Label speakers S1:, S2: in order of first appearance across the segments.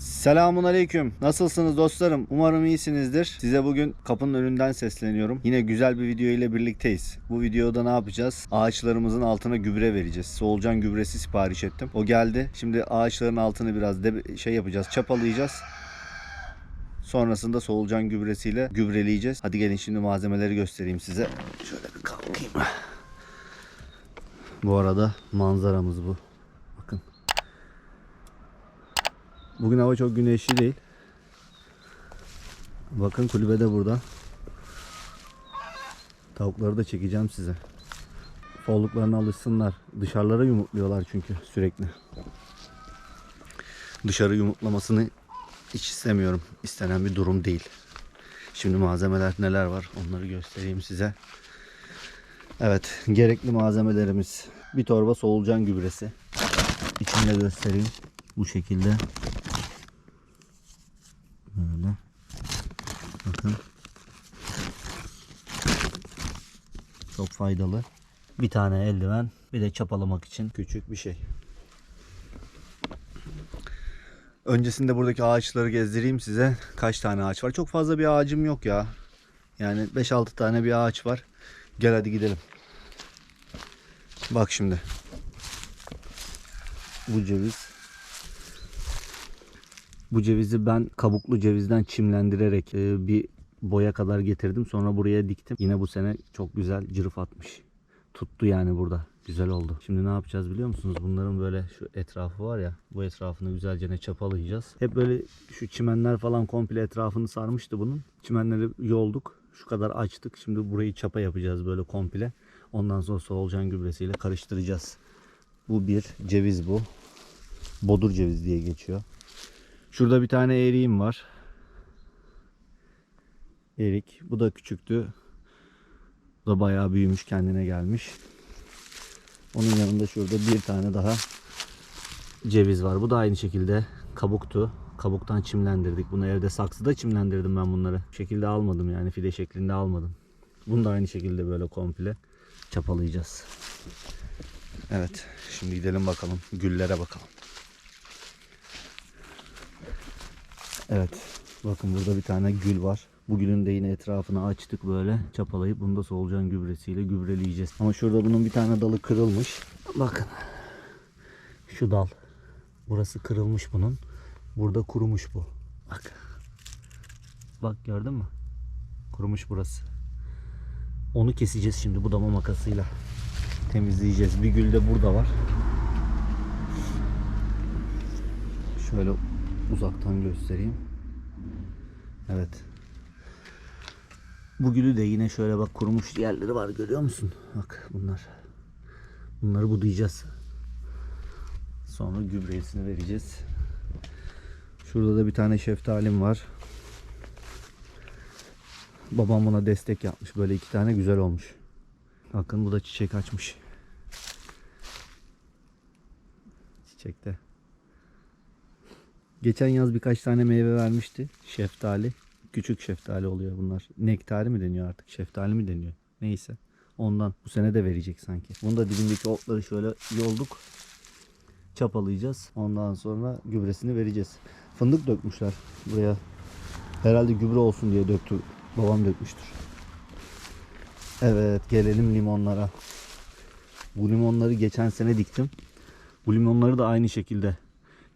S1: Selamun aleyküm. Nasılsınız dostlarım? Umarım iyisinizdir. Size bugün kapının önünden sesleniyorum. Yine güzel bir video ile birlikteyiz. Bu videoda ne yapacağız? Ağaçlarımızın altına gübre vereceğiz. Soğulcan gübresi sipariş ettim. O geldi. Şimdi ağaçların altını biraz de şey yapacağız. Çapalayacağız. Sonrasında soğulcan gübresiyle gübreleyeceğiz. Hadi gelin şimdi malzemeleri göstereyim size. Şöyle bir kalkayım. Bu arada manzaramız bu. Bakın. Bugün hava çok güneşli değil. Bakın kulübe de burada. Tavukları da çekeceğim size. Folluklarına alışsınlar. Dışarılara yumurtluyorlar çünkü sürekli. Dışarı yumurtlamasını hiç istemiyorum. İstenen bir durum değil. Şimdi malzemeler neler var onları göstereyim size. Evet gerekli malzemelerimiz. Bir torba solucan gübresi. İçinde göstereyim. Bu şekilde. Çok faydalı. Bir tane eldiven. Bir de çapalamak için küçük bir şey. Öncesinde buradaki ağaçları gezdireyim size. Kaç tane ağaç var? Çok fazla bir ağacım yok ya. Yani 5-6 tane bir ağaç var. Gel hadi gidelim. Bak şimdi. Bu ceviz. Bu cevizi ben kabuklu cevizden çimlendirerek e, bir boya kadar getirdim. Sonra buraya diktim. Yine bu sene çok güzel cırıf atmış. Tuttu yani burada. Güzel oldu. Şimdi ne yapacağız biliyor musunuz? Bunların böyle şu etrafı var ya. Bu etrafını güzelce ne çapalayacağız. Hep böyle şu çimenler falan komple etrafını sarmıştı bunun. Çimenleri yolduk. Şu kadar açtık. Şimdi burayı çapa yapacağız böyle komple. Ondan sonra solucan gübresiyle karıştıracağız. Bu bir ceviz bu. Bodur ceviz diye geçiyor. Şurada bir tane eriğim var. Erik. Bu da küçüktü. Bu da bayağı büyümüş kendine gelmiş. Onun yanında şurada bir tane daha ceviz var. Bu da aynı şekilde kabuktu. Kabuktan çimlendirdik. Bunu evde saksıda çimlendirdim ben bunları. Bu şekilde almadım yani fide şeklinde almadım. Bunu da aynı şekilde böyle komple çapalayacağız. Evet. Şimdi gidelim bakalım. Güllere bakalım. Evet. Bakın burada bir tane gül var. Bu gülün de yine etrafını açtık böyle çapalayıp bunu da solucan gübresiyle gübreleyeceğiz. Ama şurada bunun bir tane dalı kırılmış. Bakın. Şu dal. Burası kırılmış bunun. Burada kurumuş bu. Bak. Bak gördün mü? Kurumuş burası. Onu keseceğiz şimdi budama makasıyla. Temizleyeceğiz. Bir gül de burada var. Şöyle uzaktan göstereyim. Evet. Bu gülü de yine şöyle bak kurumuş yerleri var görüyor musun? Bak bunlar. Bunları budayacağız. Sonra gübresini vereceğiz. Şurada da bir tane şeftalim var. Babam buna destek yapmış. Böyle iki tane güzel olmuş. Bakın bu da çiçek açmış. Çiçekte. Geçen yaz birkaç tane meyve vermişti. Şeftali. Küçük şeftali oluyor bunlar. Nektari mi deniyor artık? Şeftali mi deniyor? Neyse. Ondan bu sene de verecek sanki. Bunu da dibindeki otları şöyle yolduk. Çapalayacağız. Ondan sonra gübresini vereceğiz. Fındık dökmüşler buraya. Herhalde gübre olsun diye döktü. Babam dökmüştür. Evet gelelim limonlara. Bu limonları geçen sene diktim. Bu limonları da aynı şekilde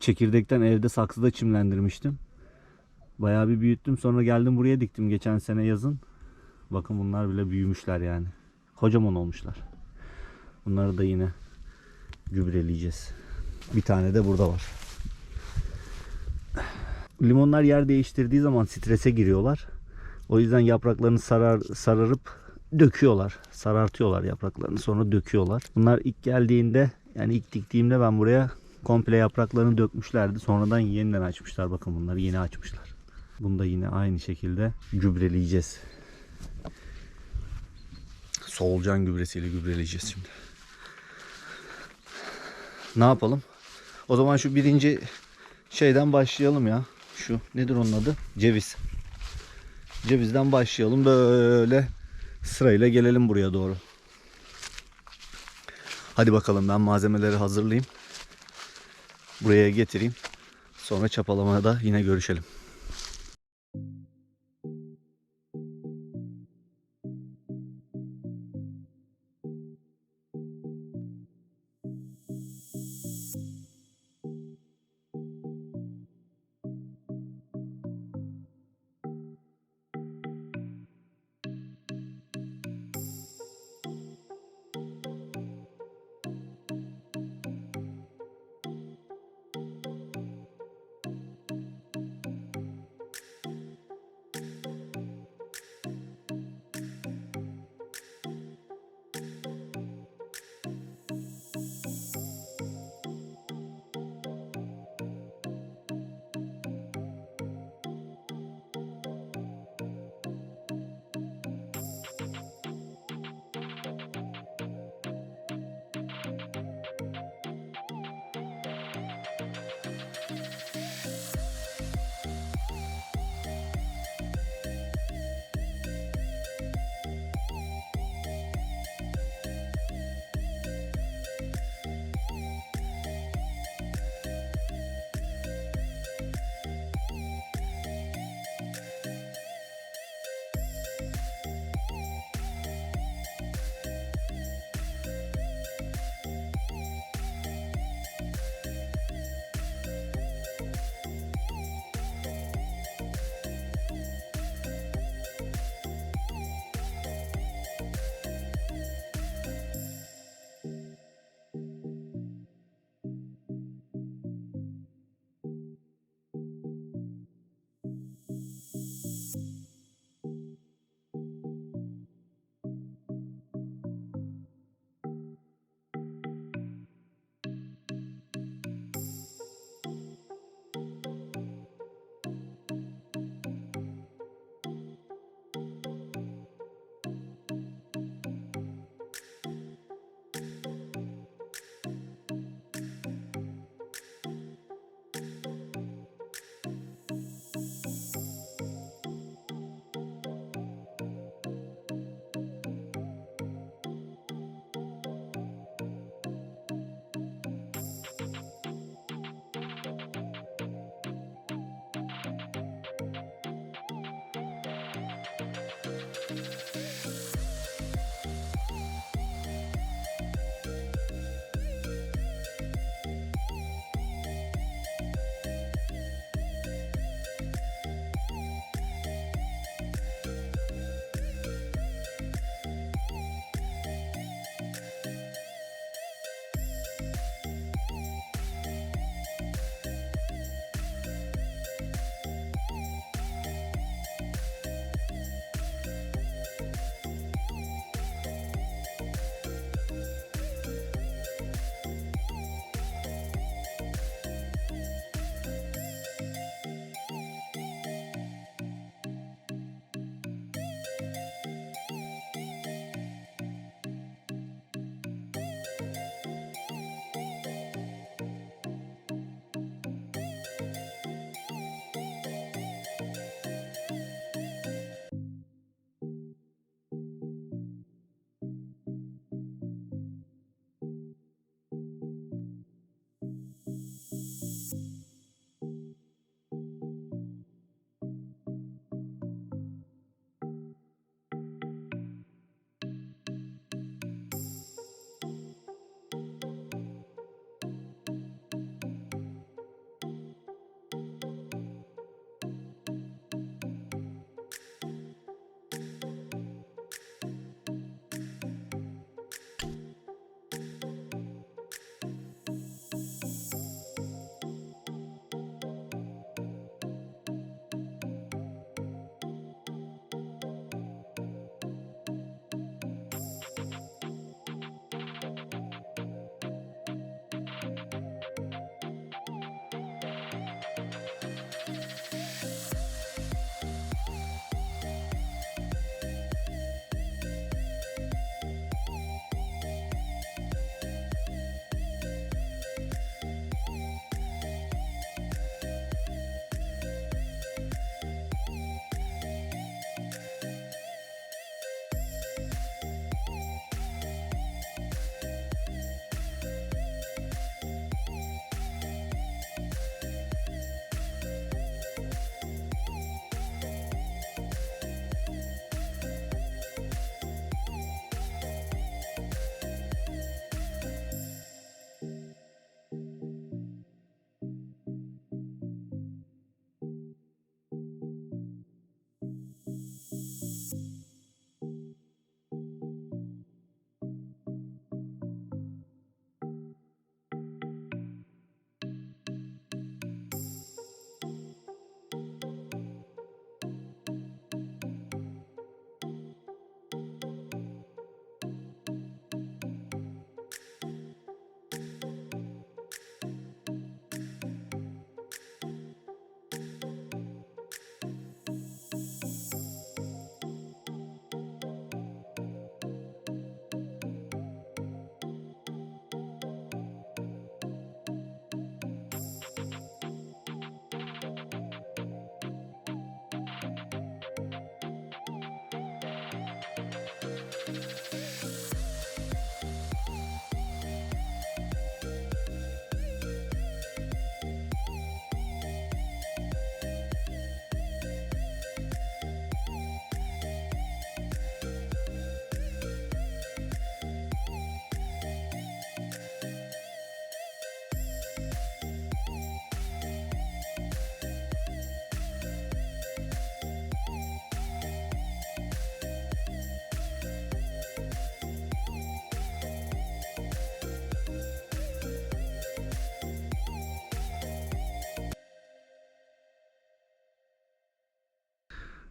S1: çekirdekten evde saksıda çimlendirmiştim. Bayağı bir büyüttüm. Sonra geldim buraya diktim geçen sene yazın. Bakın bunlar bile büyümüşler yani. Kocaman olmuşlar. Bunları da yine gübreleyeceğiz. Bir tane de burada var. Limonlar yer değiştirdiği zaman strese giriyorlar. O yüzden yapraklarını sarar sararıp döküyorlar. Sarartıyorlar yapraklarını sonra döküyorlar. Bunlar ilk geldiğinde yani ilk diktiğimde ben buraya komple yapraklarını dökmüşlerdi. Sonradan yeniden açmışlar. Bakın bunları yeni açmışlar. Bunu da yine aynı şekilde gübreleyeceğiz. Solucan gübresiyle gübreleyeceğiz şimdi. Ne yapalım? O zaman şu birinci şeyden başlayalım ya. Şu nedir onun adı? Ceviz. Cevizden başlayalım. Böyle sırayla gelelim buraya doğru. Hadi bakalım ben malzemeleri hazırlayayım. Buraya getireyim. Sonra çapalamada yine görüşelim.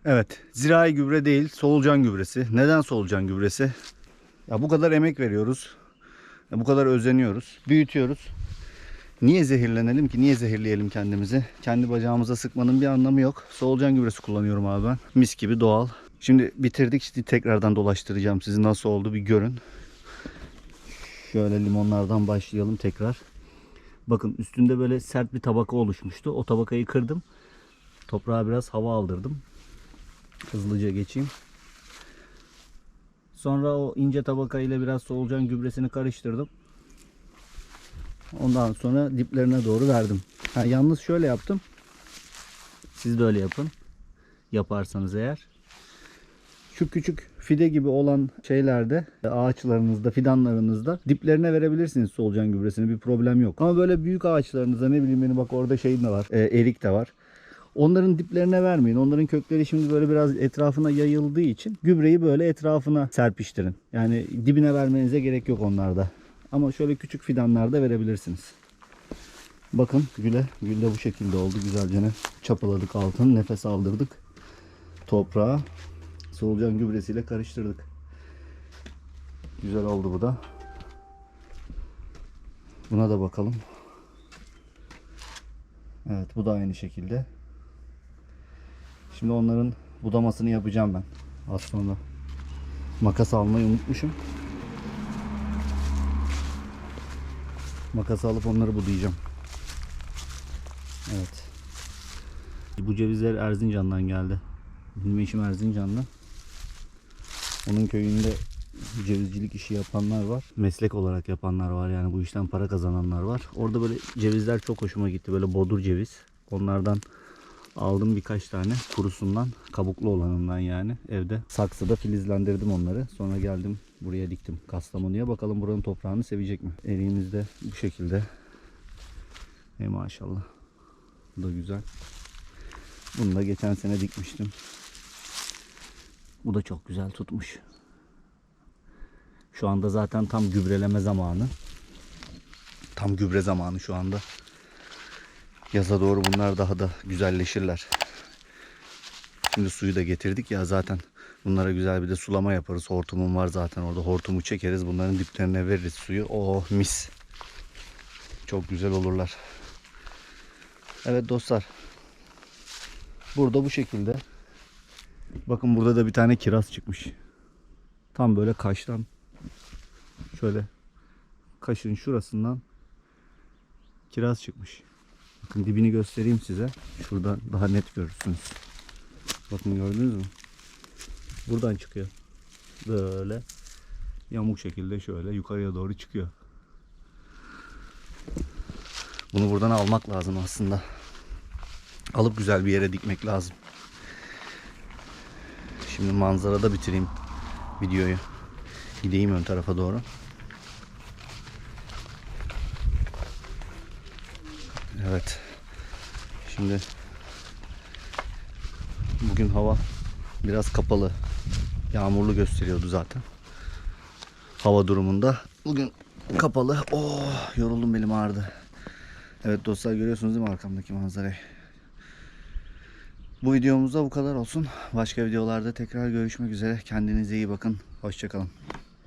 S2: Evet, zirai gübre değil, solucan gübresi. Neden solucan gübresi? Ya bu kadar emek veriyoruz. Ya bu kadar özeniyoruz, büyütüyoruz. Niye zehirlenelim ki? Niye zehirleyelim kendimizi? Kendi bacağımıza sıkmanın bir anlamı yok. Solucan gübresi kullanıyorum abi ben. Mis gibi doğal. Şimdi bitirdik. Şimdi tekrardan dolaştıracağım sizi. Nasıl oldu bir görün. Şöyle limonlardan başlayalım tekrar. Bakın üstünde böyle sert bir tabaka oluşmuştu. O tabakayı kırdım. Toprağa biraz hava aldırdım. Hızlıca geçeyim. Sonra o ince tabaka ile biraz solucan gübresini karıştırdım. Ondan sonra diplerine doğru verdim. Ha, yalnız şöyle yaptım. Siz de öyle yapın. Yaparsanız eğer. Şu küçük fide gibi olan şeylerde ağaçlarınızda, fidanlarınızda diplerine verebilirsiniz solucan gübresini. Bir problem yok. Ama böyle büyük ağaçlarınızda ne bileyim benim bak orada şey de var. e, erik de var. Onların diplerine vermeyin. Onların kökleri şimdi böyle biraz etrafına yayıldığı için gübreyi böyle etrafına serpiştirin. Yani dibine vermenize gerek yok onlarda. Ama şöyle küçük fidanlarda verebilirsiniz. Bakın güle, gül de bu şekilde oldu. Güzelce ne çapaladık altın, nefes aldırdık. Toprağa solucan gübresiyle karıştırdık. Güzel oldu bu da. Buna da bakalım. Evet bu da aynı şekilde. Şimdi onların budamasını yapacağım ben. Az sonra. Makas almayı unutmuşum. Makas alıp onları budayacağım. Evet. Bu cevizler Erzincan'dan geldi. Benim eşim Erzincan'dan. Onun köyünde cevizcilik işi yapanlar var. Meslek olarak yapanlar var. Yani bu işten para kazananlar var. Orada böyle cevizler çok hoşuma gitti. Böyle bodur ceviz. Onlardan aldım birkaç tane kurusundan. Kabuklu olanından yani evde. Saksıda filizlendirdim onları. Sonra geldim buraya diktim Kastamonu'ya. Bakalım buranın toprağını sevecek mi? Eriğimiz de bu şekilde. Ey maşallah. Bu da güzel. Bunu da geçen sene dikmiştim. Bu da çok güzel tutmuş. Şu anda zaten tam gübreleme zamanı. Tam gübre zamanı şu anda. Yaza doğru bunlar daha da güzelleşirler. Şimdi suyu da getirdik ya zaten. Bunlara güzel bir de sulama yaparız. Hortumum var zaten orada. Hortumu çekeriz. Bunların diplerine veririz suyu. Oh mis. Çok güzel olurlar. Evet dostlar. Burada bu şekilde. Bakın burada da bir tane kiraz çıkmış. Tam böyle kaştan şöyle kaşın şurasından kiraz çıkmış. Bakın dibini göstereyim size. Şuradan daha net görürsünüz. Bakın gördünüz mü? Buradan çıkıyor. Böyle yamuk şekilde şöyle yukarıya doğru çıkıyor. Bunu buradan almak lazım aslında. Alıp güzel bir yere dikmek lazım. Şimdi manzarada bitireyim videoyu. Gideyim ön tarafa doğru. Evet. Şimdi bugün hava biraz kapalı. Yağmurlu gösteriyordu zaten. Hava durumunda. Bugün kapalı. Oh, yoruldum belim ağrıdı. Evet dostlar görüyorsunuz değil mi arkamdaki manzarayı? Bu videomuzda bu kadar olsun. Başka videolarda tekrar görüşmek üzere. Kendinize iyi bakın. Hoşçakalın.